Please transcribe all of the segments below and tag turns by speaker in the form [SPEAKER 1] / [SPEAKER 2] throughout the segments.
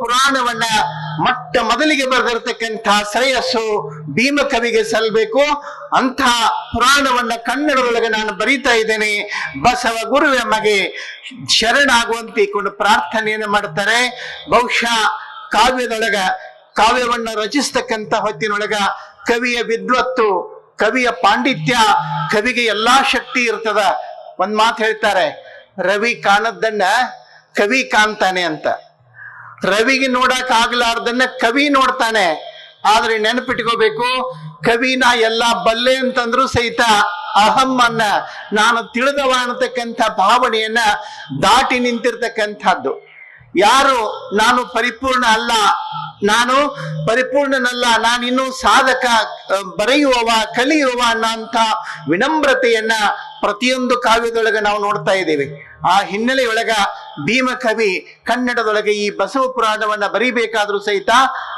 [SPEAKER 1] ಪುರಾಣವನ್ನ ಮೊಟ್ಟ ಮೊದಲಿಗೆ ಬರೆದಿರತಕ್ಕಂಥ ಶ್ರೇಯಸ್ಸು ಭೀಮ ಕವಿಗೆ ಸಲ್ಲಬೇಕು ಅಂಥ ಪುರಾಣವನ್ನ ಕನ್ನಡದೊಳಗೆ ನಾನು ಬರೀತಾ ಇದ್ದೇನೆ. ಬಸವ ಗುರುವೆ ಮಗೆ ಶರಣಾಗುವಂತೆ ಪ್ರಾರ್ಥನೆಯನ್ನು ಮಾಡ್ತಾರೆ. ಬಹುಶಃ ಕಾವ್ಯದೊಳಗ, ಕಾವ್ಯವನ್ನ ರಚಿಸ್ತಕ್ಕಂಥ ಹೊತ್ತಿನೊಳಗ ಕವಿಯ ವಿದ್ವತ್ತು, ಕವಿಯ ಪಾಂಡಿತ್ಯ, ಕವಿಗೆ ಎಲ್ಲಾ ಶಕ್ತಿ ಇರ್ತದ. ಒಂದ್ ಮಾತು ಹೇಳ್ತಾರೆ, ರವಿ ಕಾಣದ್ದನ್ನ ಕವಿ ಕಾಣ್ತಾನೆ ಅಂತ. ರವಿಗೆ ನೋಡಕ್ ಆಗ್ಲಾರ್ದನ್ನ ಕವಿ ನೋಡ್ತಾನೆ. ಆದ್ರೆ ನೆನಪಿಟ್ಕೋಬೇಕು, ಕವಿನ ಎಲ್ಲ ಬಲ್ಲೆ ಅಂತಂದ್ರು ಸಹಿತ ಅಹಂ ಅನ್ನ ನಾನು ತಿಳಿದವ ಅನ್ನತಕ್ಕಂಥ ಭಾವನೆಯನ್ನ ದಾಟಿ ನಿಂತಿರ್ತಕ್ಕಂಥದ್ದು. ಯಾರು ನಾನು ಪರಿಪೂರ್ಣ ಅಲ್ಲ, ನಾನು ಪರಿಪೂರ್ಣನಲ್ಲ, ನಾನಿನ್ನೂ ಸಾಧಕ ಬರೆಯುವವ ಕಲಿಯುವ ಅನ್ನೋಂಥ ವಿನಮ್ರತೆಯನ್ನ ಪ್ರತಿಯೊಂದು ಕಾವ್ಯದೊಳಗೆ ನಾವು ನೋಡ್ತಾ ಇದ್ದೇವೆ. ಆ ಹಿನ್ನೆಲೆಯೊಳಗ ಭೀಮ ಕವಿ ಕನ್ನಡದೊಳಗೆ ಈ ಬಸವ ಪುರಾಣವನ್ನ ಬರೀಬೇಕಾದ್ರೂ ಸಹಿತ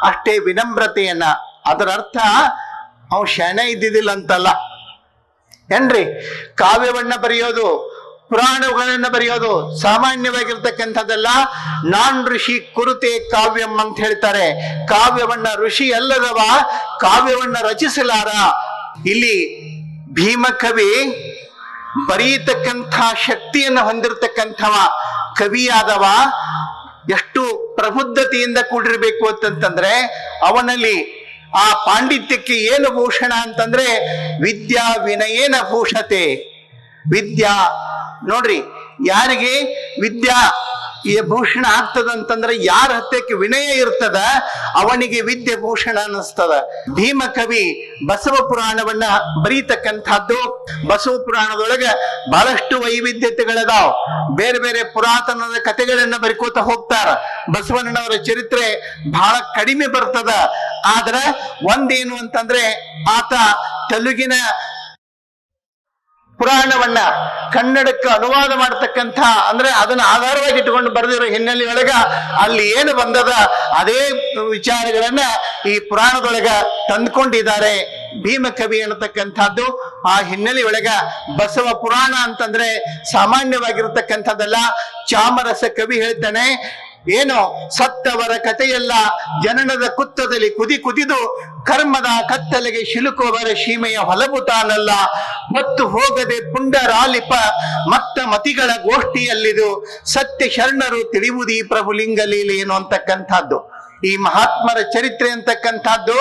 [SPEAKER 1] ಅಷ್ಟೇ ವಿನಮ್ರತೆಯನ್ನ. ಅದರ ಅರ್ಥ, ಅವ್ ಶಣ ಇದ್ದಿದ್ದಿಲ್ಲ ಅಂತಲ್ಲ. ಏನ್ರಿ? ಕಾವ್ಯವನ್ನ ಬರೆಯೋದು, ಪುರಾಣಗಳನ್ನ ಬರೆಯೋದು ಸಾಮಾನ್ಯವಾಗಿರ್ತಕ್ಕಂಥದ್ದೆಲ್ಲ. ನಾನ್ ಋಷಿ ಕುರುತೆ ಕಾವ್ಯಂ ಅಂತ ಹೇಳ್ತಾರೆ. ಕಾವ್ಯವನ್ನ ಋಷಿ ಅಲ್ಲದವ ಕಾವ್ಯವನ್ನ ರಚಿಸಲಾರ. ಇಲ್ಲಿ ಭೀಮಕವಿ ಬರೀತಕ್ಕಂಥ ಶಕ್ತಿಯನ್ನು ಹೊಂದಿರತಕ್ಕಂಥವ ಕವಿಯಾದವ ಎಷ್ಟು ಪ್ರಬುದ್ಧತೆಯಿಂದ ಕೂಡಿರಬೇಕು ಅಂತಂತಂದ್ರೆ ಅವನಲ್ಲಿ ಆ ಪಾಂಡಿತ್ಯಕ್ಕೆ ಏನು ಭೂಷಣ ಅಂತಂದ್ರೆ ವಿದ್ಯಾ ವಿನಯೇನ ಭೂಷತೆ. ವಿದ್ಯಾ, ನೋಡ್ರಿ, ಯಾರಿಗೆ? ವಿದ್ಯಾ ಈ ಭೂಷಣ ಆಗ್ತದಂತಂದ್ರೆ ಯಾರ ಹತ್ತಕ್ಕೆ ವಿನಯ ಇರ್ತದ? ಅವನಿಗೆ ವಿದ್ಯೆ ಭೂಷಣ ಅನ್ನಿಸ್ತದ. ಭೀಮ ಕವಿ ಬಸವ ಪುರಾಣವನ್ನ ಬರೀತಕ್ಕಂಥದ್ದು. ಬಸವ ಪುರಾಣದೊಳಗೆ ಬಹಳಷ್ಟು ವೈವಿಧ್ಯತೆಗಳದಾವ್. ಬೇರೆ ಬೇರೆ ಪುರಾತನದ ಕಥೆಗಳನ್ನ ಬರಿಕೋತ ಹೋಗ್ತಾರ. ಬಸವಣ್ಣನವರ ಚರಿತ್ರೆ ಬಹಳ ಕಡಿಮೆ ಬರ್ತದ. ಆದ್ರ ಒಂದೇನು ಅಂತಂದ್ರೆ ಆತ ತೆಲುಗಿನ ಪುರಾಣವನ್ನ ಕನ್ನಡಕ್ಕೆ ಅನುವಾದ ಮಾಡತಕ್ಕಂಥ, ಅಂದ್ರೆ ಅದನ್ನ ಆಧಾರವಾಗಿ ಇಟ್ಟುಕೊಂಡು ಬರೆದಿರೋ ಹಿನ್ನೆಲೆಯೊಳಗ ಅಲ್ಲಿ ಏನು ಬಂದದ, ಅದೇ ವಿಚಾರಗಳನ್ನ ಈ ಪುರಾಣದೊಳಗ ತಂದ್ಕೊಂಡಿದ್ದಾರೆ. ಭೀಮ ಕವಿ ಅನ್ನತಕ್ಕಂಥದ್ದು. ಆ ಹಿನ್ನೆಲೆಯೊಳಗ ಬಸವ ಪುರಾಣ ಅಂತಂದ್ರೆ ಸಾಮಾನ್ಯವಾಗಿರತಕ್ಕಂಥದ್ದಲ್ಲ. ಚಾಮರಸ ಕವಿ ಹೇಳ್ತಾನೆ ಏನು ಸತ್ತವರ ಕಥೆಯಲ್ಲ, ಜನನದ ಕುತ್ತದಲ್ಲಿ ಕುದಿ ಕುದಿದು ಕರ್ಮದ ಕತ್ತಲೆಗೆ ಶಿಲುಕುವವರ ಸೀಮೆಯ ಹೊಲಬು ತಾನಲ್ಲ. ಮತ್ತು ಹೋಗದೆ ಪುಂಡರಾಲಿಪ ಮತ್ತ ಮತಿಗಳ ಗೋಷ್ಠಿಯಲ್ಲಿದು ಸತ್ಯ ಶರಣರು ತಿಳಿಯುವುದೀ ಪ್ರಭು ಲಿಂಗಲೀಲೆ ಏನು ಅಂತಕ್ಕಂಥದ್ದು. ಈ ಮಹಾತ್ಮರ ಚರಿತ್ರೆ ಅಂತಕ್ಕಂಥದ್ದು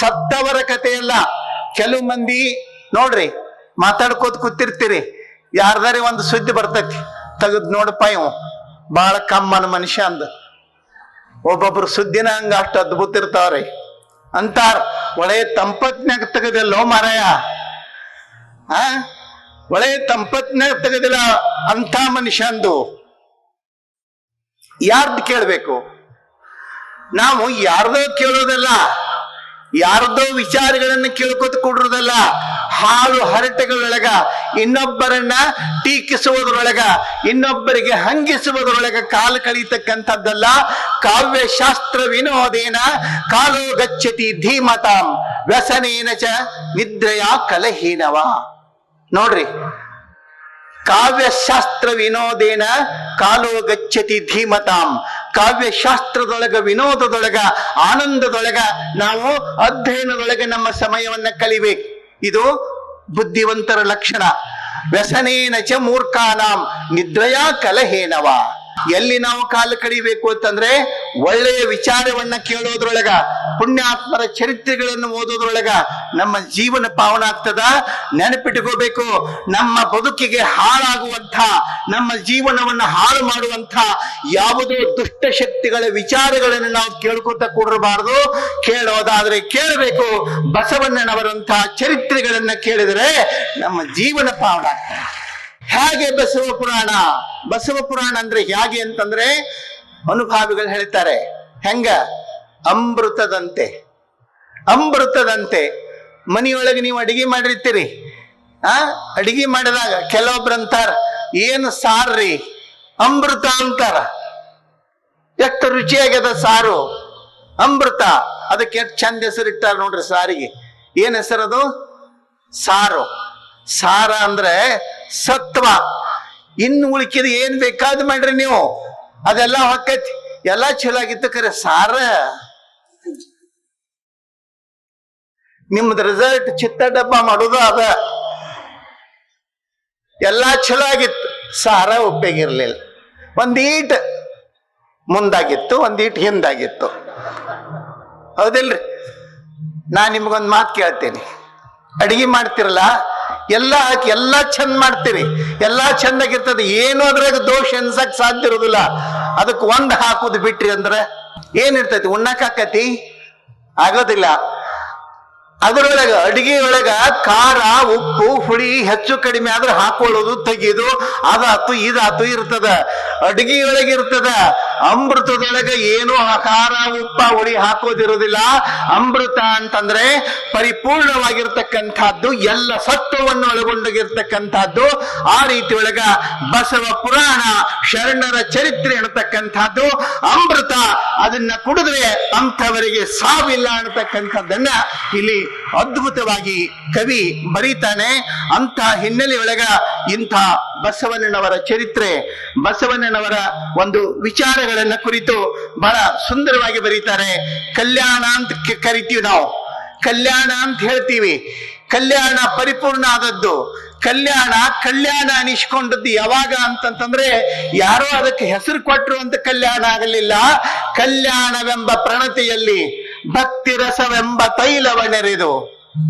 [SPEAKER 1] ಸತ್ತವರ ಕಥೆಯಲ್ಲ. ಕೆಲವು ಮಂದಿ ನೋಡ್ರಿ, ಮಾತಾಡ್ಕೋತ ಕೂತಿರ್ತೀರಿ. ಯಾರ್ದಾರಿ ಒಂದು ಸುದ್ದಿ ಬರ್ತೈತಿ, ತೆಗೆದ್ ನೋಡಪ್ಪ ಇವ್. ಬಾಳ ಕಮ್ಮನ ಮನುಷ್ಯ ಅಂದ. ಒಬ್ಬೊಬ್ರು ಸುದ್ದಿನ ಹಂಗ ಅಷ್ಟು ಅದ್ಭುತ ಇರ್ತಾವ್ರಿ. ಅಂತಾರ ಒಳ್ಳೆ ತಂಪತ್ನಾಗ ತೆಗದಿಲ್ಲೋ ಮಾರಾಯ. ಆ? ಒಳ್ಳೆ ತಂಪತ್ನ್ಯಾಗ ತೆಗದಿಲ್ಲ ಅಂತ ಮನುಷ್ಯ ಅಂದು. ಯಾರ್ದು ಕೇಳ್ಬೇಕು? ನಾವು ಯಾರ್ದೋ ಕೇಳೋದಲ್ಲ, ಯಾರ್ದೋ ವಿಚಾರಗಳನ್ನು ಕೇಳ್ಕೊತ ಕೊಡ್ರೋದಲ್ಲ ಹಾಳು ಹರಟೆಗಳೊಳಗ ಇನ್ನೊಬ್ಬರನ್ನ ಟೀಕಿಸುವುದರೊಳಗ, ಇನ್ನೊಬ್ಬರಿಗೆ ಹಂಗಿಸುವುದರೊಳಗ ಕಾಲ ಕಳೀತಕ್ಕಂಥದ್ದಲ್ಲ. ಕಾವ್ಯಶಾಸ್ತ್ರ ವಿನೋದೇನ ಕಾಲೋ ಗಚ್ಚತಿ ಧೀಮತಾಂ ವ್ಯಸನೇನ ಚ ನಿದ್ರೆಯ ಕಲಹೀನವ. ನೋಡ್ರಿ, ಕಾವ್ಯಶಾಸ್ತ್ರ ವಿನೋದೇನ ಕಾಲೋ ಗಚ್ಚತಿ ಧೀಮತಾಂ. ಕಾವ್ಯಶಾಸ್ತ್ರದೊಳಗ, ವಿನೋದದೊಳಗ, ಆನಂದದೊಳಗ ನಾವು ಅಧ್ಯಯನದೊಳಗೆ ನಮ್ಮ ಸಮಯವನ್ನ ಕಲಿಬೇಕು. ಇದು ಬುದ್ಧಿವಂತರ ಲಕ್ಷಣ. ವ್ಯಸನೇನ ಚ ಮೂರ್ಖಾನಾಂ ನಿದ್ರಯ ಕಲಹೇನವ. ಎಲ್ಲಿ ನಾವು ಕಾಲು ಕಡಿಬೇಕು ಅಂತಂದ್ರೆ ಒಳ್ಳೆಯ ವಿಚಾರವನ್ನ ಕೇಳೋದ್ರೊಳಗ, ಪುಣ್ಯಾತ್ಮರ ಚರಿತ್ರೆಗಳನ್ನು ಓದೋದ್ರೊಳಗ ನಮ್ಮ ಜೀವನ ಪಾವನ ಆಗ್ತದ? ನೆನಪಿಟ್ಕೋಬೇಕು, ನಮ್ಮ ಬದುಕಿಗೆ ಹಾಳಾಗುವಂಥ, ನಮ್ಮ ಜೀವನವನ್ನ ಹಾಳು ಮಾಡುವಂಥ ಯಾವುದೇ ದುಷ್ಟ ಶಕ್ತಿಗಳ ವಿಚಾರಗಳನ್ನು ನಾವು ಕೇಳ್ಕೊತ ಕೂಡಿರಬಾರದು. ಕೇಳೋದಾದ್ರೆ ಕೇಳಬೇಕು, ಬಸವಣ್ಣನವರಂಥ ಚರಿತ್ರೆಗಳನ್ನ ಕೇಳಿದರೆ ನಮ್ಮ ಜೀವನ ಪಾವನ ಆಗ್ತದೆ. ಹೇಗೆ ಬಸವ ಪುರಾಣ? ಬಸವ ಪುರಾಣ ಅಂದ್ರೆ ಹೇಗೆ ಅಂತಂದ್ರೆ ಅನುಭಾವಿಗಳು ಹೇಳ್ತಾರೆ ಹೆಂಗ? ಅಮೃತದಂತೆ. ಅಮೃತದಂತೆ. ಮನೆಯೊಳಗೆ ನೀವು ಅಡಿಗೆ ಮಾಡಿರ್ತೀರಿ. ಆ? ಅಡಿಗೆ ಮಾಡಿದಾಗ ಕೆಲವೊಬ್ರು ಅಂತಾರ, ಏನು ಸಾರ್ರಿ? ಅಮೃತ ಅಂತಾರ. ಎಷ್ಟು ರುಚಿಯಾಗ್ಯದ ಸಾರು? ಅಮೃತ. ಅದಕ್ಕೆ ಎಷ್ಟು ಚಂದ ಹೆಸರು ಇಟ್ಟಾರ ನೋಡ್ರಿ ಸಾರಿಗೆ. ಏನ್ ಹೆಸರದು ಸಾರು. ಸಾರ ಅಂದ್ರೆ ಸತ್ವ. ಇನ್ನು ಉಳಿಕಿದ ಏನ್ ಬೇಕಾದ್ ಮಾಡ್ರಿ ನೀವು? ಅದೆಲ್ಲ ಹೊಕ್ಕೈತಿ. ಎಲ್ಲಾ ಚಲೋ ಆಗಿತ್ತು ಕರೆ. ಸಾರ. ನಿಮ್ದು ರಿಸಲ್ಟ್ ಚಿತ್ತ ಡಬ್ಬ ಮಾಡೋದು ಅದ. ಎಲ್ಲಾ ಚಲೋ ಆಗಿತ್ತು ಸಾರ ಉಪಯೋಗಿರ್ಲಿಲ್ಲ. ಒಂದೀಟ್ ಮುಂದಾಗಿತ್ತು, ಒಂದೀಟ್ ಹಿಂದಾಗಿತ್ತು. ಹೌದಿಲ್ರಿ? ನಾ ನಿಮ್ಗೊಂದು ಮಾತು ಕೇಳ್ತೇನೆ. ಅಡಿಗೆ ಮಾಡ್ತಿರಲ್ಲ? ಎಲ್ಲ ಹಾಕಿ ಎಲ್ಲ ಚಂದ ಮಾಡ್ತೀರಿ. ಎಲ್ಲ ಚಂದಾಗಿರ್ತದೆ ಏನು ಅದ್ರಾಗ ದೋಷ ಎನ್ಸಕ್ ಸಾಧ್ಯ ಇರೋದಿಲ್ಲ. ಅದಕ್ಕೆ ಒಂದ್ ಹಾಕುದು ಬಿಟ್ರಿ ಅಂದ್ರೆ ಏನಿರ್ತೈತಿ ಉಣ್ಣಕ್ ಆಕತಿ ಆಗೋದಿಲ್ಲ. ಅದರೊಳಗ ಅಡಿಗೆ ಒಳಗ ಖಾರ, ಉಪ್ಪು, ಹುಳಿ ಹೆಚ್ಚು ಕಡಿಮೆ ಆದ್ರೆ ಹಾಕೊಳ್ಳೋದು, ತೆಗೆದು ಅದಾತು ಇದಾತು ಇರ್ತದ. ಅಡಿಗೆಯೊಳಗೆ ಇರ್ತದ. ಅಮೃತದೊಳಗ ಏನು ಖಾರ, ಉಪ್ಪ, ಹುಳಿ ಹಾಕೋದಿರೋದಿಲ್ಲ. ಅಮೃತ ಅಂತಂದ್ರೆ ಪರಿಪೂರ್ಣವಾಗಿರ್ತಕ್ಕಂಥದ್ದು, ಎಲ್ಲ ಸತ್ವವನ್ನು ಒಳಗೊಂಡೋಗಿರ್ತಕ್ಕಂಥದ್ದು. ಆ ರೀತಿ ಒಳಗ ಬಸವ ಪುರಾಣ, ಶರಣರ ಚರಿತ್ರೆ ಅನ್ನತಕ್ಕಂಥದ್ದು ಅಮೃತ ಅದನ್ನ ಕುಡಿದ್ರೆ ಅಂಥವರಿಗೆ ಸಾವಿಲ್ಲ ಅನ್ನತಕ್ಕಂಥದ್ದನ್ನ ಇಲ್ಲಿ ಅದ್ಭುತವಾಗಿ ಕವಿ ಬರೀತಾನೆ ಅಂತ ಹಿನ್ನೆಲೆಯೊಳಗ ಇಂಥ ಬಸವಣ್ಣನವರ ಚರಿತ್ರೆ, ಬಸವಣ್ಣನವರ ಒಂದು ವಿಚಾರಗಳನ್ನ ಕುರಿತು ಬಹಳ ಸುಂದರವಾಗಿ ಬರೀತಾರೆ. ಕಲ್ಯಾಣ ಅಂತ ಕರಿತೀವಿ ನಾವು. ಕಲ್ಯಾಣ ಅಂತ ಹೇಳ್ತೀವಿ. ಕಲ್ಯಾಣ ಪರಿಪೂರ್ಣ ಆದದ್ದು. ಕಲ್ಯಾಣ ಕಲ್ಯಾಣ ಅನಿಸ್ಕೊಂಡದ್ದು ಯಾವಾಗ ಅಂತಂತಂದ್ರೆ ಯಾರೋ ಅದಕ್ಕೆ ಹೆಸರು ಕೊಟ್ಟರು ಅಂತ ಕಲ್ಯಾಣ ಆಗಲಿಲ್ಲ. ಕಲ್ಯಾಣವೆಂಬ ಪ್ರಣತಿಯಲ್ಲಿ ಭಕ್ತಿ ರಸವೆಂಬ ತೈಲವನೆರೆದು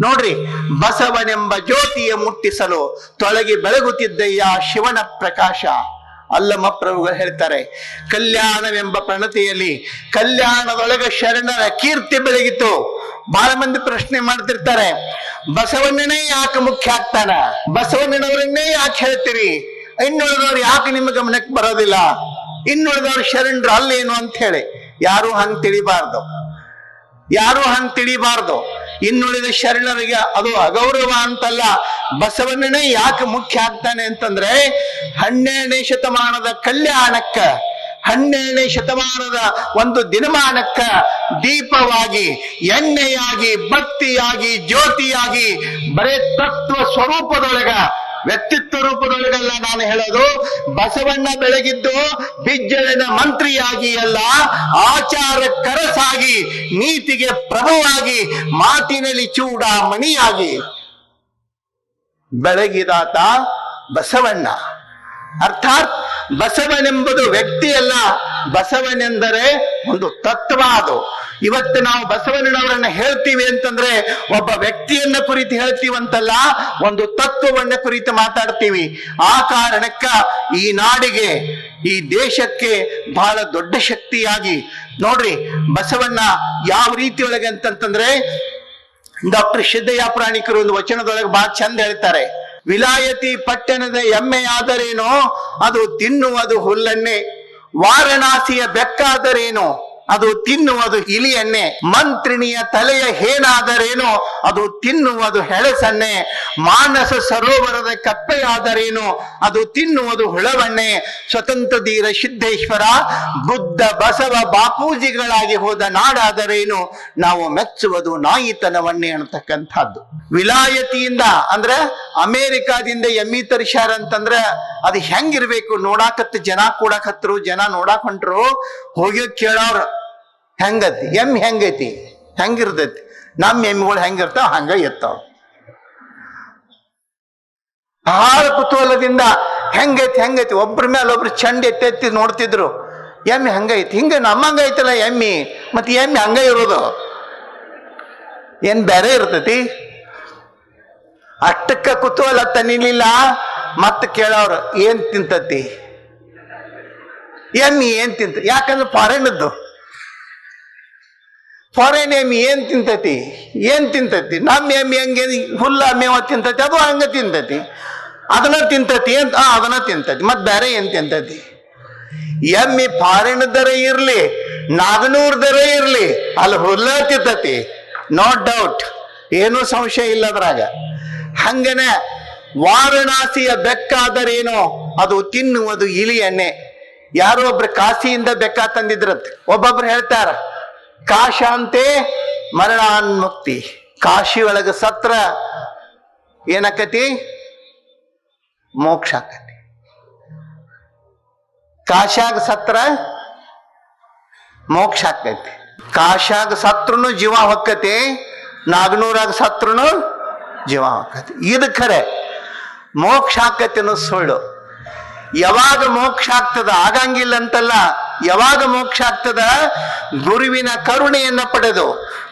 [SPEAKER 1] ನೋಡ್ರಿ, ಬಸವನೆಂಬ ಜ್ಯೋತಿಯ ಮುಟ್ಟಿಸಲು ತೊಳಗಿ ಬೆಳಗುತ್ತಿದ್ದಯ್ಯ ಶಿವನ ಪ್ರಕಾಶ. ಅಲ್ಲಮ್ಮ ಪ್ರಭುಗಳು ಹೇಳ್ತಾರೆ, ಕಲ್ಯಾಣವೆಂಬ ಪ್ರಣತಿಯಲ್ಲಿ ಕಲ್ಯಾಣದೊಳಗೆ ಶರಣರ ಕೀರ್ತಿ ಬೆಳಗಿತು. ಬಹಳ ಮಂದಿ ಪ್ರಶ್ನೆ ಮಾಡ್ತಿರ್ತಾರೆ, ಬಸವಣ್ಣನೇ ಯಾಕೆ ಮುಖ್ಯ ಆಗ್ತಾನ? ಬಸವಣ್ಣನವರನ್ನೇ ಯಾಕೆ ಹೇಳ್ತೀರಿ? ಇನ್ನುಳಿದವ್ರು ಯಾಕೆ ನಿಮ್ಮ ಗಮನಕ್ಕೆ ಬರೋದಿಲ್ಲ? ಇನ್ನುಳಿದವ್ರು ಶರಣರು ಅಲ್ಲೇನು ಅಂತ ಹೇಳಿ, ಯಾರು ಹಂಗ್ ತಿಳಿಬಾರ್ದು. ಯಾರು ಹಂಗ್ ತಿಳಿಬಾರ್ದು. ಇನ್ನುಳಿದ ಶರಣರಿಗೆ ಅದು ಅಗೌರವ ಅಂತಲ್ಲ. ಬಸವಣ್ಣನೇ ಯಾಕೆ ಮುಖ್ಯ ಆಗ್ತಾನೆ ಅಂತಂದ್ರೆ, ಹನ್ನೆರಡನೇ ಶತಮಾನದ ಕಲ್ಯಾಣಕ್ಕ, ಹನ್ನೆರಡನೇ ಶತಮಾನದ ಒಂದು ದಿನಮಾನಕ್ಕ ದೀಪವಾಗಿ, ಎಣ್ಣೆಯಾಗಿ, ಭಕ್ತಿಯಾಗಿ, ಜ್ಯೋತಿಯಾಗಿ, ಬರೇ ತತ್ವ ಸ್ವರೂಪದೊಳಗ ವ್ಯಕ್ತಿತ್ವ ರೂಪದೊಳಗಲ್ಲ ನಾನು ಹೇಳೋದು, ಬಸವಣ್ಣ ಬೆಳಗಿದ್ದು ಬಿಜ್ಜಳನ ಮಂತ್ರಿಯಾಗಿ ಅಲ್ಲ, ಆಚಾರ ಕರಸಾಗಿ, ನೀತಿಗೆ ಪ್ರಭುವಾಗಿ, ಮಾತಿನಲ್ಲಿ ಚೂಡ ಮಣಿಯಾಗಿ ಬೆಳಗಿದಾತ ಬಸವಣ್ಣ. ಅರ್ಥಾತ್ ಬಸವನೆಂಬುದು ವ್ಯಕ್ತಿಯಲ್ಲ. ಬಸವನೆಂದರೆ ಒಂದು ತತ್ವ ಅದು. ಇವತ್ತು ನಾವು ಬಸವಣ್ಣನವರನ್ನ ಹೇಳ್ತೀವಿ ಅಂತಂದ್ರೆ ಒಬ್ಬ ವ್ಯಕ್ತಿಯನ್ನ ಕುರಿತು ಹೇಳ್ತೀವಂತಲ್ಲ, ಒಂದು ತತ್ವವನ್ನ ಕುರಿತು ಮಾತಾಡ್ತೀವಿ. ಆ ಕಾರಣಕ್ಕ ಈ ನಾಡಿಗೆ, ಈ ದೇಶಕ್ಕೆ ಬಹಳ ದೊಡ್ಡ ಶಕ್ತಿಯಾಗಿ. ನೋಡ್ರಿ, ಬಸವಣ್ಣ ಯಾವ ರೀತಿಯೊಳಗೆ ಅಂತಂತಂದ್ರೆ ಡಾಕ್ಟರ್ ಸಿದ್ದಯ್ಯ ಪ್ರಾಣಿಕರು ಒಂದು ವಚನದೊಳಗೆ ಬಹಳ ಚಂದ ಹೇಳ್ತಾರೆ. ವಿಲಾಯತಿ ಪಟ್ಟಣದ ಎಮ್ಮೆಯಾದರೇನೋ ಅದು ತಿನ್ನುವುದು ಹುಲ್ಲನ್ನೇ. ವಾರಣಾಸಿಯ ಬೆಕ್ಕಾದರೇನೋ? ಅದು ತಿನ್ನುವುದು ಇಲಿಯನ್ನೇ. ಮಂತ್ರಿಣಿಯ ತಲೆಯ ಹೇನಾದರೇನು? ಅದು ತಿನ್ನುವುದು ಹೆಳಸನ್ನೆ. ಮಾನಸ ಸರೋವರದ ಕಪ್ಪೆಯಾದರೇನು? ಅದು ತಿನ್ನುವುದು ಹುಳವಣ್ಣೆ ಸ್ವತಂತ್ರ ಧೀರ ಸಿದ್ದೇಶ್ವರ, ಬುದ್ಧ ಬಸವ ಬಾಪೂಜಿಗಳಾಗಿ ಹೋದ ನಾಡಾದರೇನು? ನಾವು ಮೆಚ್ಚುವುದು ನಾಯಿತನವನ್ನೇ ಅನ್ನತಕ್ಕಂಥದ್ದು. ವಿಲಾಯತಿಯಿಂದ ಅಂದ್ರೆ ಅಮೇರಿಕಾದಿಂದ ಎಮ್ಮಿ ತರಿಸ್ಯಾರ ಅಂತಂದ್ರೆ ಅದು ಹೆಂಗಿರ್ಬೇಕು? ನೋಡಾಕತ್ತ ಜನ ಕೂಡಾಕತ್ರು, ಜನ ನೋಡಾಕೊಂಡ್ರು ಹೋಗಿ ಕೇಳೋರ್. ಹೆಂಗತಿ? ಎಮ್ಮೆ ಹೆಂಗೈತಿ? ಹೆಂಗಿರ್ತೈತಿ? ನಮ್ಮ ಎಮ್ಮಿಗಳು ಹೆಂಗಿರ್ತಾವ, ಹಂಗ ಇರ್ತಾವ. ಬಹಳ ಕುತೂಹಲದಿಂದ ಹೆಂಗೈತಿ ಹೆಂಗೈತಿ? ಒಬ್ರ ಮೇಲೆ ಒಬ್ರು ಚಂಡ್ ಎತ್ತೆತ್ತಿ ನೋಡ್ತಿದ್ರು, ಎಮ್ಮಿ ಹಂಗೈತಿ. ಹಿಂಗ ನಮ್ಮಂಗ ಐತಲ್ಲ ಎಮ್ಮಿ? ಮತ್ತೆ ಎಮ್ಮಿ ಹಂಗ ಇರೋದು? ಏನ್ ಬೇರೆ ಇರ್ತೈತಿ? ಅಷ್ಟಕ್ಕ ಕುತೂಹಲ ತನಿಲಿಲ್ಲ ಮತ್ತೆ ಕೇಳೋರು, ಏನ್ ತಿಂತತಿ? ಎಮ್ಮಿ ಏನ್ ತಿಂತ? ಯಾಕಂದ್ರೆ ಫಾರಿನದ್ದು ಫಾರಿನ್ ಎಮ್ಮಿ ಏನ್ ತಿಂತತಿ? ಏನ್ ತಿಂತತಿ? ನಮ್ಮ ಎಮ್ಮಿ ಹಂಗೆ ಹುಲ್ಲ ಮೇವ ತಿಂತತಿ, ಅದು ಹಂಗ ತಿಂತತಿ. ಅದನ್ನ ತಿಂತತಿ ಅಂತ ಅದನ್ನ ತಿಂತತಿ. ಮತ್ ಬೇರೆ ಏನ್ ತಿಂತತಿ? ಎಮ್ಮಿ ಫಾರಿನ್ ದರ ಇರ್ಲಿ, ನಾಗನೂರ್ ದರ ಇರ್ಲಿ, ಅಲ್ಲಿ ಹುಲ್ಲ ತಿಂತತಿ. ನೋ ಡೌಟ್ ಏನೂ ಸಂಶಯ ಇಲ್ಲ ಅದ್ರಾಗ. ಹಂಗನೆ ವಾರಣಾಸಿಯ ಬೆಕ್ಕಾದರೇನೋ ಅದು ತಿನ್ನುವುದು ಇಲಿ ಎಣ್ಣೆ. ಯಾರೋ ಒಬ್ರು ಕಾಶಿಯಿಂದ ಬೆಕ್ಕ ತಂದಿದ್ರಂತೆ. ಒಬ್ಬೊಬ್ರು ಹೇಳ್ತಾರ ಕಾಶಾಂತೆ ಮರಣಾನ್ಮುಕ್ತಿ. ಕಾಶಿ ಒಳಗ ಸತ್ರ ಏನಕತಿ? ಮೋಕ್ಷ ಆಕತಿ. ಕಾಶಾಗ ಸತ್ರ ಮೋಕ್ಷ ಆಕೈತಿ. ಕಾಶಾಗ ಸತ್ರನು ಜೀವ ಹೊಕ್ಕತಿ, ನಾಗನೂರಾಗ ಸತ್ರನು ಜೀವ ಹೊಕ್ಕತಿ. ಇದು ಖರೆ, ಮೋಕ್ಷ ಆಕತಿ ಅನ್ನೋ ಸುಳ್ಳು. ಯಾವಾಗ ಮೋಕ್ಷ ಆಗ್ತದ, ಆಗಂಗಿಲ್ಲ ಅಂತಲ್ಲ ಯಾವಾಗ ಮೋಕ್ಷ ಆಗ್ತದ? ಗುರುವಿನ ಕರುಣೆಯನ್ನ ಪಡೆದು.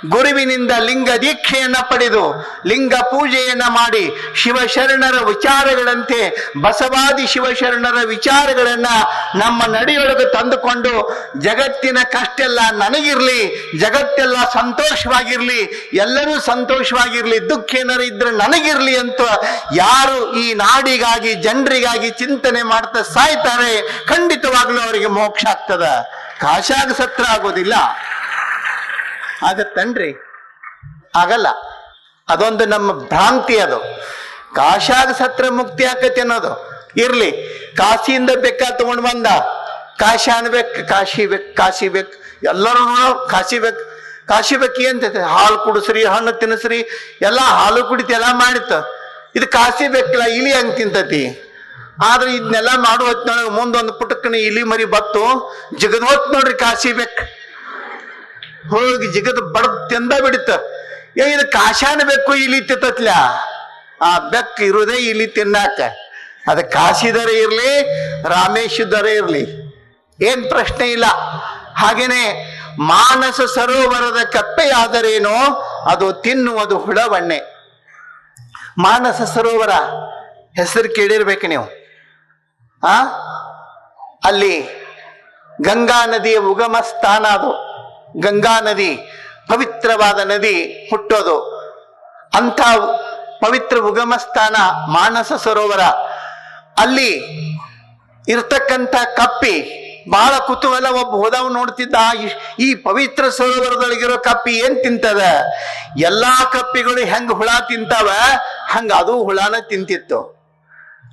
[SPEAKER 1] ಗುರುವಿನಿಂದ ಲಿಂಗ ದೀಕ್ಷೆಯನ್ನ ಪಡೆದು, ಲಿಂಗ ಪೂಜೆಯನ್ನ ಮಾಡಿ, ಶಿವಶರಣರ ವಿಚಾರಗಳಂತೆ, ಬಸವಾದಿ ಶಿವಶರಣರ ವಿಚಾರಗಳನ್ನ ನಮ್ಮ ನಡೆಯೊಳಗೆ ತಂದುಕೊಂಡು, ಜಗತ್ತಿನ ಕಷ್ಟ ಎಲ್ಲ ನನಗಿರ್ಲಿ, ಜಗತ್ತೆಲ್ಲ ಸಂತೋಷವಾಗಿರ್ಲಿ, ಎಲ್ಲರೂ ಸಂತೋಷವಾಗಿರ್ಲಿ, ದುಃಖ ಏನಾರು ಇದ್ರೆ ನನಗಿರ್ಲಿ ಅಂತ ಯಾರು ಈ ನಾಡಿಗಾಗಿ, ಜನರಿಗಾಗಿ ಚಿಂತನೆ ಮಾಡ್ತಾ ಸಾಯ್ತಾರೆ, ಖಂಡಿತವಾಗ್ಲೂ ಅವರಿಗೆ ಮೋಕ್ಷ ಆಗ್ತದ. ಕಾಶಾಗ ಸತ್ರ ಆಗೋದಿಲ್ಲ. ಆಗತ್ತನ್ರಿ ಆಗಲ್ಲ. ಅದೊಂದು ನಮ್ಮ ಭ್ರಾಂತಿ ಅದು. ಕಾಶಾಗ ಸತ್ರ ಮುಕ್ತಿ ಆಕತಿ ಅನ್ನೋದು. ಇರ್ಲಿ, ಕಾಶಿಯಿಂದ ಬೆಕ್ಕ ತಗೊಂಡ್ ಬಂದ ಕಾಶಿ ಅನ್ಬೇಕು ಕಾಶಿ ಬೇಕು ಕಾಶಿ ಬೇಕು. ಎಲ್ಲರೂ ಕಾಶಿ ಬೇಕು. ಕಾಶಿ ಬೇಕು ಏನ್ ಹಾಲು ಕುಡಿಸ್ರಿ, ಹಣ್ಣು ತಿನ್ನಿಸ್ರಿ, ಎಲ್ಲ ಹಾಲು ಕುಡಿತಿ, ಎಲ್ಲ ಮಾಡಿತ್ತು. ಇದು ಕಾಶಿ ಬೇಕಲ್ಲ ಇಲಿ ಹಂಗ್ ತಿಂತತಿ. ಆದ್ರೆ ಇದನ್ನೆಲ್ಲ ಮಾಡುವ ಹೊತ್ನೊಳಗೆ ಮುಂದೊಂದು ಪುಟಕ್ಕನ ಇಲಿ ಮರಿ ಬತ್ತು ಜಗದ್ ಹೊತ್ತು ನೋಡ್ರಿ ಕಾಶಿ ಬೇಕು. ಹೋಗಿ ಜಿಗದ ಬಡದ್ ತಿಂದ ಬಿಡಿತ. ಏ, ಇದು ಕಾಶಾನ ಬೆಕ್ಕು ಇಲ್ಲಿ ತಿತ್ತತ್ಲ ಆ ಬೆಕ್ಕ ಇರುದೇ ಇಲ್ಲಿ ತಿನ್ನಾಕ. ಅದು ಕಾಶಿದರ ಇರ್ಲಿ ರಾಮೇಶ್ವರ ಇರ್ಲಿ. ಏನ್ ಪ್ರಶ್ನೆ ಇಲ್ಲ. ಹಾಗೇನೆ ಮಾನಸ ಸರೋವರದ ಕಪ್ಪೆಯಾದರೇನೋ ಅದು ತಿನ್ನುವುದು ಹುಳವಣ್ಣೆ. ಮಾನಸ ಸರೋವರ ಹೆಸರು ಕೇಳಿರ್ಬೇಕು ನೀವು. ಆ? ಅಲ್ಲಿ ಗಂಗಾ ನದಿಯ ಉಗಮ ಸ್ಥಾನ ಅದು. ಗಂಗಾ ನದಿ, ಪವಿತ್ರವಾದ ನದಿ ಹುಟ್ಟೋದು. ಅಂಥ ಪವಿತ್ರ ಉಗಮ ಸ್ಥಾನ ಮಾನಸ ಸರೋವರ. ಅಲ್ಲಿ ಇರ್ತಕ್ಕಂಥ ಕಪ್ಪಿ ಬಹಳ ಕುತೂಹಲ ಒಬ್ಬ ಹೋದವ್ ನೋಡ್ತಿದ್ದ, ಈ- ಪವಿತ್ರ ಸರೋವರದೊಳಗಿರೋ ಕಪ್ಪಿ ಏನ್ ತಿಂತದ? ಎಲ್ಲಾ ಕಪ್ಪಿಗಳು ಹೆಂಗ್ ಹುಳ ತಿಂತಾವ, ಹಂಗ ಅದು ಹುಳಾನ ತಿಂತಿತ್ತು.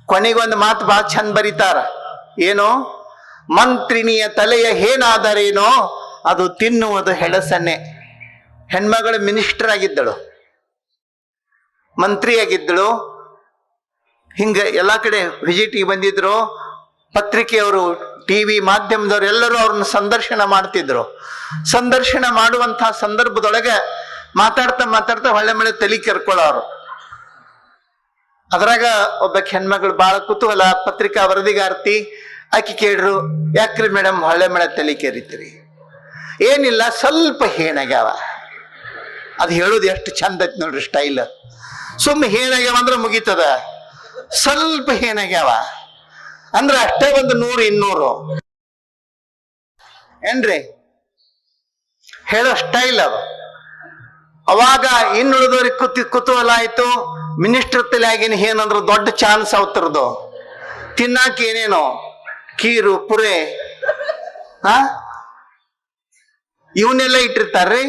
[SPEAKER 1] ಕೊನೆಗೊಂದು ಮಾತು ಬಹಳ ಚಂದ ಬರೀತಾರ. ಏನು? ಮಂತ್ರಿನಿಯ ತಲೆಯ ಹೇನಾದರೇನೋ ಅದು ತಿನ್ನುವುದು ಹೆಳಸನ್ನೆ ಹೆಣ್ಮಗಳು ಮಿನಿಸ್ಟರ್ ಆಗಿದ್ದಳು. ಮಂತ್ರಿಯಾಗಿದ್ದಳು. ಹಿಂಗ ಎಲ್ಲಾ ಕಡೆ ವಿಜಿಟಿಗೆ ಬಂದಿದ್ರು. ಪತ್ರಿಕೆಯವರು, ಟಿವಿ ಮಾಧ್ಯಮದವರು ಎಲ್ಲರೂ ಅವ್ರನ್ನ ಸಂದರ್ಶನ ಮಾಡ್ತಿದ್ರು. ಸಂದರ್ಶನ ಮಾಡುವಂತಹ ಸಂದರ್ಭದೊಳಗೆ ಮಾತಾಡ್ತಾ ಮಾತಾಡ್ತಾ ಹೊಳ್ಳೆ ಮಳೆ ತಲೆ ಕೆರ್ಕೊಳ್ಳೋರು. ಅದ್ರಾಗ ಒಬ್ಬ ಹೆಣ್ಮಗಳು ಬಹಳ ಕುತೂಹಲ, ಪತ್ರಿಕಾ ವರದಿಗಾರ್ತಿ, ಆಕಿ ಕೇಳ್ರು, ಯಾಕ್ರಿ ಮೇಡಮ್ ಹೊಳ್ಳೆ ಮಳೆ ತಲೆ ಕೆರಿತೀರಿ? ಏನಿಲ್ಲ, ಸ್ವಲ್ಪ ಹೇಣಗ್ಯಾವ. ಅದು ಹೇಳೋದು ಎಷ್ಟು ಚಂದ ನೋಡ್ರಿ ಸ್ಟೈಲ್ ಸುಮ್ಮ ಹೇಣಗ್ಯಾವ ಅಂದ್ರೆ ಮುಗೀತದ. ಸ್ವಲ್ಪ ಹೇಣಗ್ಯಾವ. ಅಂದ್ರೆ ಅಷ್ಟೇ ಒಂದು ನೂರು, ಇನ್ನೂರು. ಏನ್ರಿ? ಹೇಳೋ ಸ್ಟೈಲ್ ಅದು. ಅವಾಗ ಇನ್ನುಳಿದವ್ರಿಗೆ ಕುತಿ, ಕುತೂಹಲ ಆಯ್ತು. ಮಿನಿಸ್ಟರ್ ತಲೆಯಾಗಿನ ಏನಂದ್ರೆ ದೊಡ್ಡ ಚಾನ್ಸ್ ಅವತ್ತರದು ತಿನ್ನಾಕ ಏನೇನೋ? ಕೀರು, ಪುರೆ. ಹಾ ಇವನ್ನೆಲ್ಲ ಇಟ್ಟಿರ್ತಾರ್ರಿ?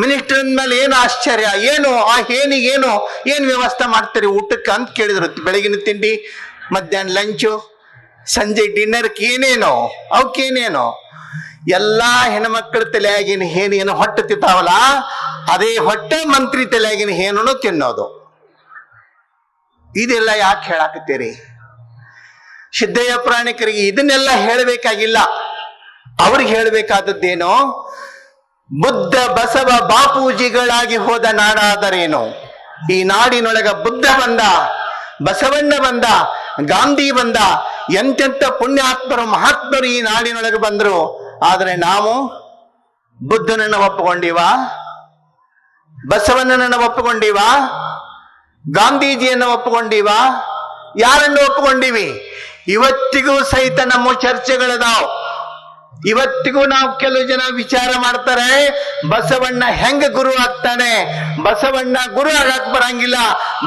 [SPEAKER 1] ಮಿನಿಸ್ಟರ್ ಮೇಲೆ ಏನು ಆಶ್ಚರ್ಯ? ಏನು? ಆ ಹೇನಿಗೆ ಏನು? ಏನ್ ವ್ಯವಸ್ಥೆ ಮಾಡ್ತೀರಿ ಊಟಕ್ಕೆ ಅಂತ ಕೇಳಿದ್ರು. ಬೆಳಗಿನ ತಿಂಡಿ, ಮಧ್ಯಾಹ್ನ ಲಂಚು ಸಂಜೆ ಡಿನ್ನರ್ಗೆ ಏನೇನೋ ಅವಕ್ಕೇನೇನೋ ಎಲ್ಲಾ ಹೆಣ್ಮಕ್ಳ ತಲೆಯಾಗಿನ ಏನೇನು ಹೊಟ್ಟೆ ತಿಂತಾವಲ್ಲ ಅದೇ ಹೊಟ್ಟೆ ಮಂತ್ರಿ ತಲೆಯಾಗಿನ ಏನೂ ತಿನ್ನೋದು. ಇದೆಲ್ಲ ಯಾಕೆ ಹೇಳಾಕತ್ತೀರಿ? ಸಿದ್ದಯ್ಯ ಪ್ರಾಣಿಕರಿಗೆ ಇದನ್ನೆಲ್ಲ ಹೇಳಬೇಕಾಗಿಲ್ಲ. ಅವ್ರಿಗೆ ಹೇಳಬೇಕಾದದ್ದೇನೋ? ಬುದ್ಧ ಬಸವ ಬಾಪೂಜಿಗಳಾಗಿ ಹೋದ ನಾಡಾದರೇನು? ಈ ನಾಡಿನೊಳಗ ಬುದ್ಧ ಬಂದ, ಬಸವಣ್ಣ ಬಂದ, ಗಾಂಧಿ ಬಂದ ಎಂತೆಂತ ಪುಣ್ಯಾತ್ಮರು, ಮಹಾತ್ಮರು ಈ ನಾಡಿನೊಳಗೆ ಬಂದರು. ಆದರೆ ನಾವು ಬುದ್ಧನನ್ನ ಒಪ್ಪಿಕೊಂಡಿವ? ಬಸವಣ್ಣನನ್ನ ಒಪ್ಪಿಕೊಂಡಿವ? ಗಾಂಧೀಜಿಯನ್ನ ಒಪ್ಪಿಕೊಂಡಿವ? ಯಾರನ್ನು ಒಪ್ಪಿಕೊಂಡಿವಿ? ಇವತ್ತಿಗೂ ಸಹಿತ ನಮ್ಮ ಚರ್ಚೆಗಳದಾವ್. ಇವತ್ತಿಗೂ ನಾವು ಕೆಲವು ಜನ ವಿಚಾರ ಮಾಡ್ತಾರೆ, ಬಸವಣ್ಣ ಹೆಂಗ ಗುರು ಆಗ್ತಾನೆ? ಬಸವಣ್ಣ ಗುರು ಆಗಕ್ ಬರಂಗಿಲ್ಲ.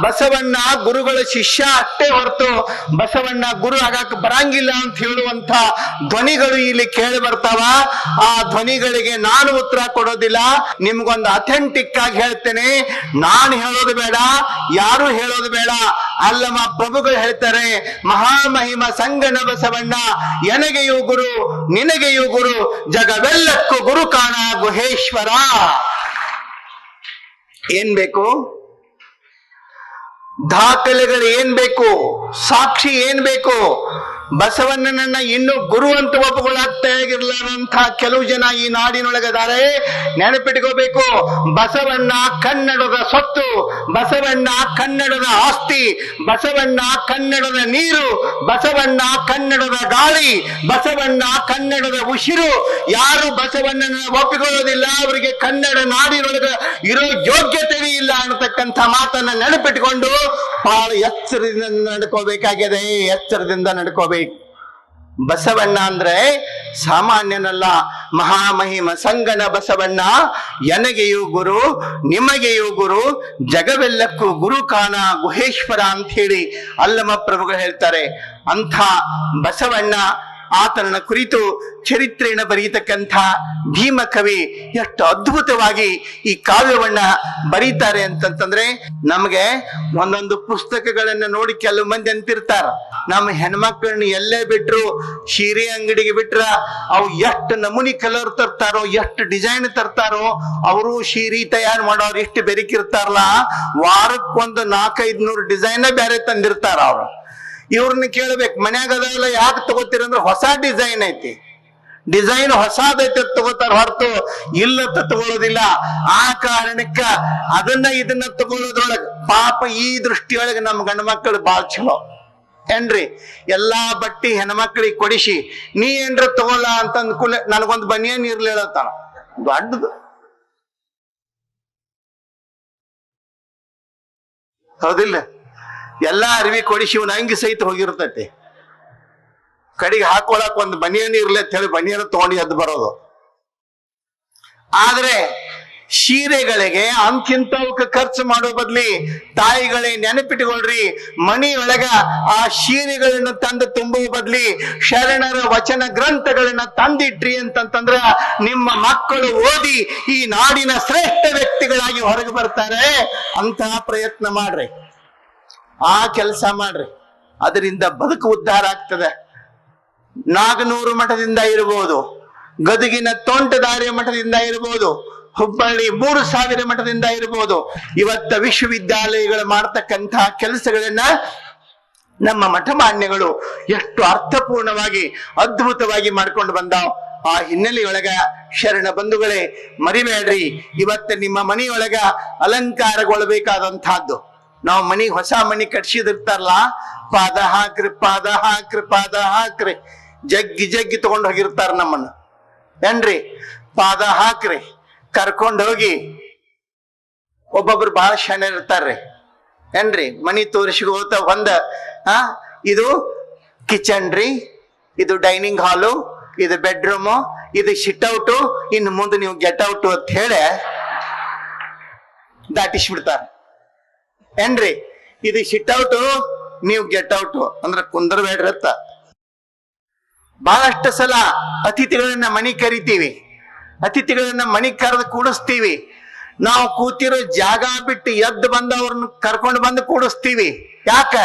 [SPEAKER 1] ಬಸವಣ್ಣ ಗುರುಗಳ ಶಿಷ್ಯ ಅಷ್ಟೇ ಹೊರತು ಬಸವಣ್ಣ ಗುರು ಆಗಕ್ ಬರಂಗಿಲ್ಲ ಅಂತ ಹೇಳುವಂತ ಧ್ವನಿಗಳು ಇಲ್ಲಿ ಕೇಳಿ ಬರ್ತಾವ. ಆ ಧ್ವನಿಗಳಿಗೆ ನಾನು ಉತ್ತರ ಕೊಡೋದಿಲ್ಲ. ನಿಮ್ಗೊಂದು ಅಥೆಂಟಿಕ್ ಆಗಿ ಹೇಳ್ತೇನೆ. ನಾನು ಹೇಳೋದು ಬೇಡ, ಯಾರು ಹೇಳೋದು ಬೇಡ. ಅಲ್ಲಮ್ಮ ಪ್ರಭುಗಳು ಹೇಳ್ತಾರೆ, ಮಹಾಮಹಿಮ ಸಂಗನ ಬಸವಣ್ಣ, ಎನಗೆಯೂ ಗುರು, ನಿನಗೆಯೂ ಗುರು ಜಗವೆಲ್ಲಕ್ಕೂ ಗುರು ಕಾಣ ಗುಹೇಶ್ವರ ಏನ್ ಬೇಕು? ದಾಖಲೆಗಳು ಏನ್ ಬೇಕು? ಸಾಕ್ಷಿ ಏನ್ ಬೇಕು? ಬಸವಣ್ಣನನ್ನ ಇನ್ನು ಗುರು ಅಂತ ಒಪ್ಪುಗಳಾಗ್ತಾ ಕೆಲವು ಜನ ಈ ನಾಡಿನೊಳಗದಾರೆ ನೆನಪಿಟ್ಕೋಬೇಕು, ಬಸವಣ್ಣ ಕನ್ನಡದ ಸೊತ್ತು, ಬಸವಣ್ಣ ಕನ್ನಡದ ಆಸ್ತಿ, ಬಸವಣ್ಣ ಕನ್ನಡದ ನೀರು, ಬಸವಣ್ಣ ಕನ್ನಡದ ಗಾಳಿ, ಬಸವಣ್ಣ ಕನ್ನಡದ ಉಸಿರು. ಯಾರು ಬಸವಣ್ಣನ ಒಪ್ಪಿಕೊಳ್ಳೋದಿಲ್ಲ, ಅವರಿಗೆ ಕನ್ನಡ ನಾಡಿನೊಳಗ ಇರೋ ಯೋಗ್ಯತೆ ಇಲ್ಲ ಅನ್ನತಕ್ಕಂಥ ಮಾತನ್ನ ನೆನಪಿಟ್ಕೊಂಡು ಬಹಳ ಎಚ್ಚರದಿಂದ ನಡ್ಕೋಬೇಕಾಗಿದೆ, ಎಚ್ಚರದಿಂದ ನಡ್ಕೋಬೇಕು. ಬಸವಣ್ಣ ಅಂದ್ರೆ ಸಾಮಾನ್ಯನಲ್ಲ. ಮಹಾಮಹಿಮ ಸಂಗನ ಬಸವಣ್ಣ, ಎನಗೆಯೂ ಗುರು, ನಿಮಗೆಯೂ ಗುರು, ಜಗವೆಲ್ಲಕ್ಕೂ ಗುರು ಕಾಣ ಗುಹೇಶ್ವರ ಅಂತ ಹೇಳಿ ಅಲ್ಲಮ ಪ್ರಭುಗಳು ಹೇಳ್ತಾರೆ. ಅಂಥ ಬಸವಣ್ಣ ಆತನ ಕುರಿತು ಚರಿತ್ರೆಯನ್ನು ಬರೀತಕ್ಕಂಥ ಭೀಮ ಕವಿ ಎಷ್ಟು ಅದ್ಭುತವಾಗಿ ಈ ಕಾವ್ಯವನ್ನ ಬರೀತಾರೆ ಅಂತಂತಂದ್ರೆ ನಮಗೆ ಒಂದೊಂದು ಪುಸ್ತಕಗಳನ್ನ ನೋಡಿ ಕೆಲವು ಮಂದಿ ಅಂತಿರ್ತಾರ. ನಮ್ಮ ಹೆಣ್ಮಕ್ಳನ್ನ ಎಲ್ಲೇ ಬಿಟ್ರು, ಸೀರೆ ಅಂಗಡಿಗೆ ಬಿಟ್ರ ಅವು ಎಷ್ಟು ನಮೂನಿ ಕಲರ್ ತರ್ತಾರೋ, ಎಷ್ಟು ಡಿಸೈನ್ ತರ್ತಾರೋ, ಅವರು ಸೀರೆ ತಯಾರು ಮಾಡೋರು ಎಷ್ಟು ಬೆರಿಕಿರ್ತಾರಲ್ಲ, ವಾರಕ್ಕೊಂದು ನಾಲ್ಕೈದು ನೂರು ಡಿಸೈನ್ ಬೇರೆ ತಂದಿರ್ತಾರ ಅವ್ರು. ಇವ್ರನ್ನ ಕೇಳ್ಬೇಕು, ಮನ್ಯಾಗ ಅದಾವಲ್ಲ ಯಾಕೆ ತಗೋತೀರ ಅಂದ್ರೆ ಹೊಸ ಡಿಸೈನ್ ಐತಿ. ಡಿಸೈನ್ ಹೊಸದೈತೆ ತಗೋತಾರ ಹೊರತು, ಇಲ್ಲ ತಗೊಳ್ಳೋದಿಲ್ಲ ಆ ಕಾರಣಕ್ಕ ಅದನ್ನ ಇದನ್ನ ತಗೊಳ್ಳೋದ್ರೊಳಗ ಪಾಪ ಈ ದೃಷ್ಟಿಯೊಳಗೆ ನಮ್ಮ ಗಂಡ ಮಕ್ಕಳು ಬಾಳ್ ಚಲೋ ಏನ್ರಿ? ಎಲ್ಲಾ ಬಟ್ಟಿ ಹೆಣ್ಮಕ್ಳಿಗೆ ಕೊಡಿಸಿ, ನೀ ಏನ್ರ ತಗೋಲ್ಲ ಅಂತ ಅಂದ್ಕೊಳ್ಳೆ ನನಗೊಂದು ಬನಿಯನ್ ಇರ್ಲಿಲ್ಲ ತಾನ ದೊಡ್ಡದು. ಹೌದಿಲ್ಲ? ಎಲ್ಲಾ ಅರಿವಿ ಕೊಡಿ ಶಿವನ ಅಂಗಿ ಸಹಿತ ಹೋಗಿರ್ತೈತಿ. ಕಡೆಗೆ ಹಾಕೊಳಕ್ ಒಂದು ಬನಿಯನ್ ಇರ್ಲಿ ಅಂತ ಹೇಳಿ ಬನಿಯನ್ ತಗೊಂಡು ಎದ್ದು ಬರೋದು. ಆದ್ರೆ ಸೀರೆಗಳಿಗೆ ಅಂತಿಂತವಕ್ಕೆ ಖರ್ಚು ಮಾಡೋ ಬದ್ಲಿ ತಾಯಿಗಳೇ ನೆನಪಿಟ್ಕೊಳ್ರಿ ಮನೆಯೊಳಗ ಆ ಸೀರೆಗಳನ್ನು ತಂದು ತುಂಬುವ ಬದ್ಲಿ ಶರಣರ ವಚನ ಗ್ರಂಥಗಳನ್ನ ತಂದಿಟ್ರಿ ಅಂತಂತಂದ್ರ ನಿಮ್ಮ ಮಕ್ಕಳು ಓದಿ ಈ ನಾಡಿನ ಶ್ರೇಷ್ಠ ವ್ಯಕ್ತಿಗಳಾಗಿ ಹೊರಗೆ ಬರ್ತಾರೆ ಅಂತಹ ಪ್ರಯತ್ನ ಮಾಡ್ರಿ. ಆ ಕೆಲಸ ಮಾಡ್ರಿ. ಅದರಿಂದ ಬದುಕು ಉದ್ಧಾರ ಆಗ್ತದೆ. ನಾಗನೂರು ಮಠದಿಂದ ಇರಬಹುದು ಗದುಗಿನ ತೋಂಟದಾರ್ಯ ಮಠದಿಂದ ಇರಬಹುದು ಹುಬ್ಬಳ್ಳಿ ಮೂರು ಸಾವಿರ ಮಠದಿಂದ ಇರಬಹುದು ಇವತ್ತ ವಿಶ್ವವಿದ್ಯಾಲಯಗಳು ಮಾಡ್ತಕ್ಕಂಥ ಕೆಲಸಗಳನ್ನ ನಮ್ಮ ಮಠಮಾನ್ಯಗಳು ಎಷ್ಟು ಅರ್ಥಪೂರ್ಣವಾಗಿ, ಅದ್ಭುತವಾಗಿ ಮಾಡ್ಕೊಂಡು ಬಂದಾವ್. ಆ ಹಿನ್ನೆಲೆಯೊಳಗ ಶರಣ ಬಂಧುಗಳೇ, ಮರಿಬೇಡ್ರಿ. ಇವತ್ತ ನಿಮ್ಮ ಮನೆಯೊಳಗ ಅಲಂಕಾರಗೊಳ್ಳಬೇಕಾದಂತಹದ್ದು ನಾವು ಮನಿ ಹೊಸ ಮನಿ ಕಟ್ಸಿದಿರ್ತಾರಲ್ಲ, ಪಾದ ಹಾಕ್ರಿ ಪಾದ ಹಾಕ್ರಿ ಪಾದ ಹಾಕ್ರಿ. ಜಗ್ಗಿ ಜಗ್ಗಿ ತಗೊಂಡ್ ಹೋಗಿರ್ತಾರ ನಮ್ಮನ್ನ. ಏನ್ರಿ? ಪಾದ ಹಾಕ್ರಿ, ಕರ್ಕೊಂಡು ಹೋಗಿ ಒಬ್ಬೊಬ್ರು ಬಹಳ ಶಣ ಇರ್ತಾರ್ರಿ. ಏನ್ರಿ? ಮನಿ ತೋರಿಸಿಗೋತ ಒಂದ, ಆ, ಇದು ಕಿಚನ್ ರೀ, ಇದು ಡೈನಿಂಗ್ ಹಾಲು, ಇದು ಬೆಡ್ರೂಮು, ಇದು ಸಿಟ್ ಔಟು ಇನ್ನು ಮುಂದೆ ನೀವು ಗೆಟ್ ಔಟು ಅಂತ ಹೇಳಿ ದಾಟಿಸ್ಬಿಡ್ತಾರ. ಏನ್ರಿ? ಇದು ಸಿಟ್ ಔಟು ನೀವು ಗೆಟ್ ಔಟ್ ಅಂದ್ರೆ ಕುಂದರ್ಬೇಡ್ರತ್ತ ಬಹಳಷ್ಟು ಸಲ ಅತಿಥಿಗಳನ್ನ ಮಣಿ ಕರಿತೀವಿ. ಅತಿಥಿಗಳನ್ನ ಮಣಿ ಕರೆದು ಕೂಡಿಸ್ತೀವಿ. ನಾವು ಕೂತಿರೋ ಜಾಗ ಬಿಟ್ಟು ಎದ್ದು ಬಂದವ್ರನ್ನ ಕರ್ಕೊಂಡು ಬಂದು ಕೂಡಿಸ್ತೀವಿ. ಯಾಕ?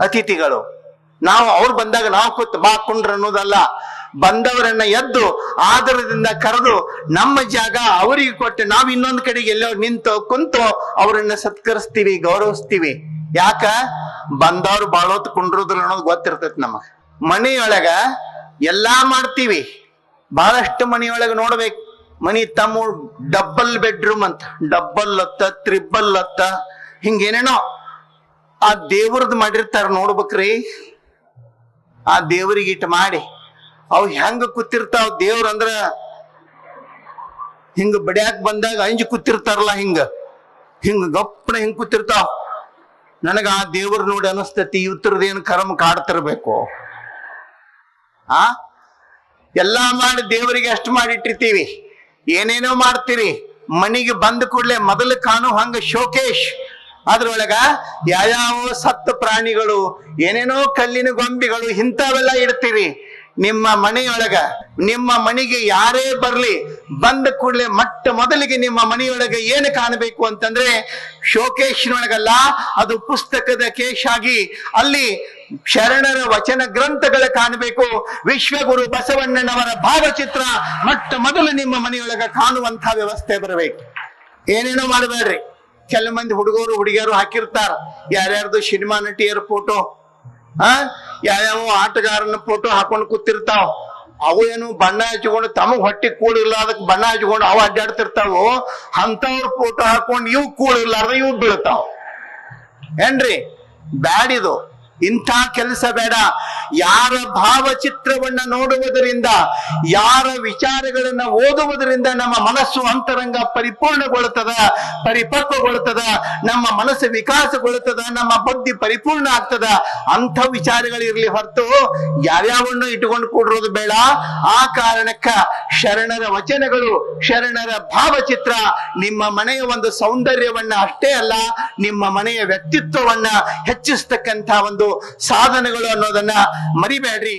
[SPEAKER 1] ಅತಿಥಿಗಳು. ನಾವು ಅವ್ರು ಬಂದಾಗ ನಾವು ಕೂತ್ ಬಾ ಕುಂಡ್ರ ಅನ್ನೋದಲ್ಲ. ಬಂದವರನ್ನ ಎದ್ದು ಆಧಾರದಿಂದ ಕರೆದು ನಮ್ಮ ಜಾಗ ಅವರಿಗೆ ಕೊಟ್ಟು ನಾವು ಇನ್ನೊಂದು ಕಡೆಗೆ ಎಲ್ಲೋ ನಿಂತು ಕುಂತು ಅವರನ್ನ ಸತ್ಕರಿಸ್ತೀವಿ, ಗೌರವಿಸ್ತೀವಿ. ಯಾಕ? ಬಂದವ್ರು ಬಾಳೋತ್ ಕುಂಡ್ರೋದ್ರ ಅನ್ನೋದು ಗೊತ್ತಿರ್ತೈತಿ ನಮಗ. ಮನೆಯೊಳಗ ಎಲ್ಲಾ ಮಾಡ್ತೀವಿ. ಬಹಳಷ್ಟು ಮನೆಯೊಳಗ ನೋಡ್ಬೇಕು. ಮನಿ ತಮ್ಮ ಡಬ್ಬಲ್ ಬೆಡ್ರೂಮ್ ಅಂತ. ಡಬ್ಬಲ್ ಅತ್ತ, ತ್ರಿಬಲ್ ಅತ್ತ, ಹಿಂಗೇನೇನೋ. ಆ ದೇವ್ರದ್ ಮಾಡಿರ್ತಾರ ನೋಡ್ಬೇಕ್ರಿ. ಆ ದೇವ್ರಿಗೆ ಇಟ್ಟು ಮಾಡಿ. ಅವ್ ಹೆಂಗ ಕೂತಿರ್ತಾವ ದೇವ್ರ ಅಂದ್ರ ಹಿಂಗ ಬಡ್ಯಾಕ್ ಬಂದಾಗ ಅಂಜಿ ಕೂತಿರ್ತಾರಲ್ಲ ಹಿಂಗ. ಹಿಂಗ ಗಪ್ಪನ ಹಿಂಗ್ ಕೂತಿರ್ತಾವ. ನನಗ ಆ ದೇವ್ರ ನೋಡಿ ಅನಸ್ತತಿ ಇವತ್ತರದೇನ್ ಕರ್ಮ ಕಾಡ್ತಿರ್ಬೇಕು? ಆ? ಎಲ್ಲಾ ಮಾಡಿ ದೇವರಿಗೆ ಅಷ್ಟು ಮಾಡಿಟ್ಟಿರ್ತೀವಿ? ಏನೇನೋ ಮಾಡ್ತೀರಿ? ಮನಿಗೆ ಬಂದ ಕೂಡಲೇ ಮೊದಲು ಕಾಣು ಹಂಗ ಶೋಕೇಶ್. ಅದ್ರೊಳಗ ಯಾವ್ಯಾವ ಸತ್ತ ಪ್ರಾಣಿಗಳು, ಏನೇನೋ ಕಲ್ಲಿನ ಗೊಂಬೆಗಳು ಇಂಥವೆಲ್ಲ ಇಡ್ತೀರಿ. ನಿಮ್ಮ ಮನೆಯೊಳಗ, ನಿಮ್ಮ ಮನೆಗೆ ಯಾರೇ ಬರ್ಲಿ, ಬಂದ ಕೂಡಲೇ ಮೊಟ್ಟ ಮೊದಲಿಗೆ ನಿಮ್ಮ ಮನೆಯೊಳಗೆ ಏನು ಕಾಣಬೇಕು ಅಂತಂದ್ರೆ ಶೋಕೇಶ್ನೊಳಗಲ್ಲ, ಅದು ಪುಸ್ತಕದ ಕೇಶಾಗಿ. ಅಲ್ಲಿ ಶರಣರ ವಚನ ಗ್ರಂಥಗಳ ಕಾಣಬೇಕು. ವಿಶ್ವಗುರು ಬಸವಣ್ಣನವರ ಭಾವಚಿತ್ರ ಮೊಟ್ಟ ಮೊದಲು ನಿಮ್ಮ ಮನೆಯೊಳಗ ಕಾಣುವಂತ ವ್ಯವಸ್ಥೆ ಬರಬೇಕು. ಏನೇನೋ ಮಾಡಬೇಡ್ರಿ. ಕೆಲ ಮಂದಿ ಹುಡುಗರು, ಹುಡುಗಿಯರು ಹಾಕಿರ್ತಾರ. ಯಾರ್ಯಾರ್ದು ಸಿನಿಮಾ ನಟಿಯರ ಫೋಟೋ ಆ? ಯಾವ್ಯಾವ ಆಟಗಾರನ ಫೋಟೋ ಹಾಕೊಂಡು ಕೂತಿರ್ತಾವ. ಅವು ಏನು ಬಣ್ಣ ಹಚ್ಕೊಂಡು ತಮಗ್ ಹೊಟ್ಟೆ ಕೂಡಿಲ್ಲ ಅದಕ್ಕೆ ಬಣ್ಣ ಹಚ್ಕೊಂಡು ಅವು ಅಡ್ಡಾಡ್ತಿರ್ತಾವು ಅಂತವ್ರ ಫೋಟೋ ಹಾಕೊಂಡು ಇವು ಕೂಡಿರ್ಲಾರ್ದ ಇವು ಬೀಳ್ತಾವ. ಏನ್ರಿ? ಬ್ಯಾಡಿದು ಇಂಥ ಕೆಲಸ ಬೇಡ. ಯಾರ ಭಾವಚಿತ್ರವನ್ನ ನೋಡುವುದರಿಂದ, ಯಾರ ವಿಚಾರಗಳನ್ನ ಓದುವುದರಿಂದ ನಮ್ಮ ಮನಸ್ಸು ಅಂತರಂಗ ಪರಿಪೂರ್ಣಗೊಳ್ಳುತ್ತದ, ಪರಿಪಕ್ವಗೊಳ್ಳುತ್ತದ, ನಮ್ಮ ಮನಸ್ಸು ವಿಕಾಸಗೊಳ್ಳುತ್ತದ, ನಮ್ಮ ಬುದ್ಧಿ ಪರಿಪೂರ್ಣ ಆಗ್ತದ, ಅಂಥ ವಿಚಾರಗಳಿರ್ಲಿ ಹೊರತು ಯಾವ್ಯಾವನ್ನು ಇಟ್ಟುಕೊಂಡು ಕೂಡಿರೋದು ಬೇಡ. ಆ ಕಾರಣಕ್ಕ ಶರಣರ ವಚನಗಳು, ಶರಣರ ಭಾವಚಿತ್ರ ನಿಮ್ಮ ಮನೆಯ ಒಂದು ಸೌಂದರ್ಯವನ್ನ ಅಷ್ಟೇ ಅಲ್ಲ, ನಿಮ್ಮ ಮನೆಯ ವ್ಯಕ್ತಿತ್ವವನ್ನ ಹೆಚ್ಚಿಸ್ತಕ್ಕಂಥ ಒಂದು ಸಾಧನಗಳು ಅನ್ನೋದನ್ನ ಮರಿಬೇಡ್ರಿ.